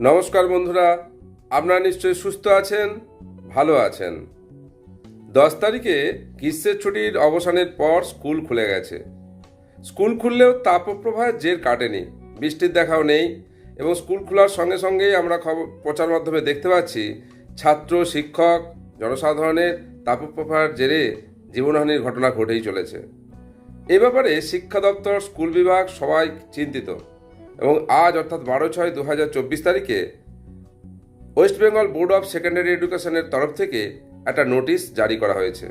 নমস্কার বন্ধুরা, আপনারা নিশ্চয়ই সুস্থ আছেন, ভালো আছেন। দশ তারিখে গ্রীষ্মের ছুটির অবসানের পর স্কুল খুলে গেছে। স্কুল খুললেও তাপপ্রবাহের জের কাটেনি, বৃষ্টির দেখাও নেই এবং স্কুল খোলার সঙ্গে সঙ্গেই আমরা খবর, প্রচার মাধ্যমে দেখতে পাচ্ছি ছাত্র, শিক্ষক, জনসাধারণের তাপপ্রবাহের জেরে জীবনহানির ঘটনা ঘটেই চলেছে। এ ব্যাপারে শিক্ষা দপ্তর, স্কুল বিভাগ সবাই চিন্তিত। এবং আজ অর্থাৎ বারো ছয় দু হাজার চব্বিশ তারিখে West Bengal Board of Secondary এডুকেশনের তরফ থেকে একটা নোটিশ জারি করা হয়েছে।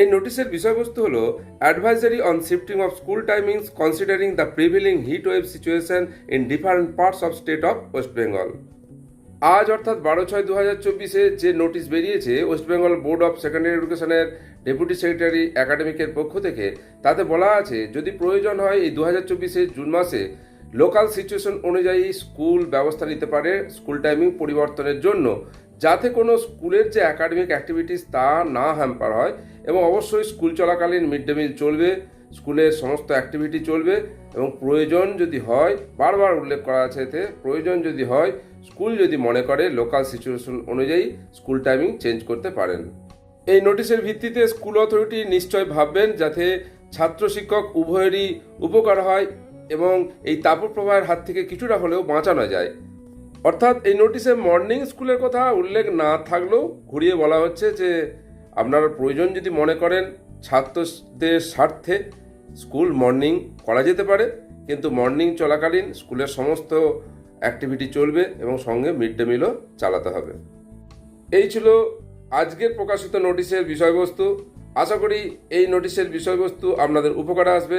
এই নোটিশের বিষয়বস্তু হলো advisory on shifting of school timings considering the prevailing heat wave situation in different parts of state of West Bengal আজ অর্থাৎ বারো ছয় দু হাজার চব্বিশে যে নোটিশ বেরিয়েছে West Bengal Board of Secondary এডুকেশনের ডেপুটি সেক্রেটারি একাডেমিকের পক্ষ থেকে, তাতে বলা আছে যদি প্রয়োজন হয় এই দু হাজার চব্বিশে জুন মাসে লোকাল সিচুয়েশন অনুযায়ী স্কুল ব্যবস্থা নিতে পারে, স্কুল টাইমিং পরিবর্তনের জন্য, যাতে কোনো স্কুলের যে একাডেমিক অ্যাক্টিভিটিস তা না হ্যাম্পার হয় এবং অবশ্যই স্কুল চলাকালীন মিড ডে মিল চলবে, স্কুলের সমস্ত অ্যাক্টিভিটি চলবে এবং প্রয়োজন যদি হয়, বারবার উল্লেখ করা আছে এতে, প্রয়োজন যদি হয়, স্কুল যদি মনে করে লোকাল সিচুয়েশন অনুযায়ী স্কুল টাইমিং চেঞ্জ করতে পারেন। এই নোটিশের ভিত্তিতে স্কুল অথরিটি নিশ্চয় ভাববেন, যাতে ছাত্র শিক্ষক উভয়েরই উপকার হয়। এবং এই তাপপ্রবাহের হাত থেকে কিছুটা হলেও বাঁচানো যায়। অর্থাৎ এই নোটিশে মর্নিং স্কুলের কথা উল্লেখ না থাকলেও ঘুরিয়ে বলা হচ্ছে যে, আপনারা প্রয়োজন যদি মনে করেন, ছাত্রদের স্বার্থে স্কুল মর্নিং করা যেতে পারে, কিন্তু মর্নিং চলাকালীন স্কুলের সমস্ত অ্যাক্টিভিটি চলবে এবং সঙ্গে মিড ডে মিলও চালাতে হবে। এই ছিল আজকের প্রকাশিত নোটিশের বিষয়বস্তু। আশা করি এই নোটিশের বিষয়বস্তু আপনাদের উপকারে আসবে।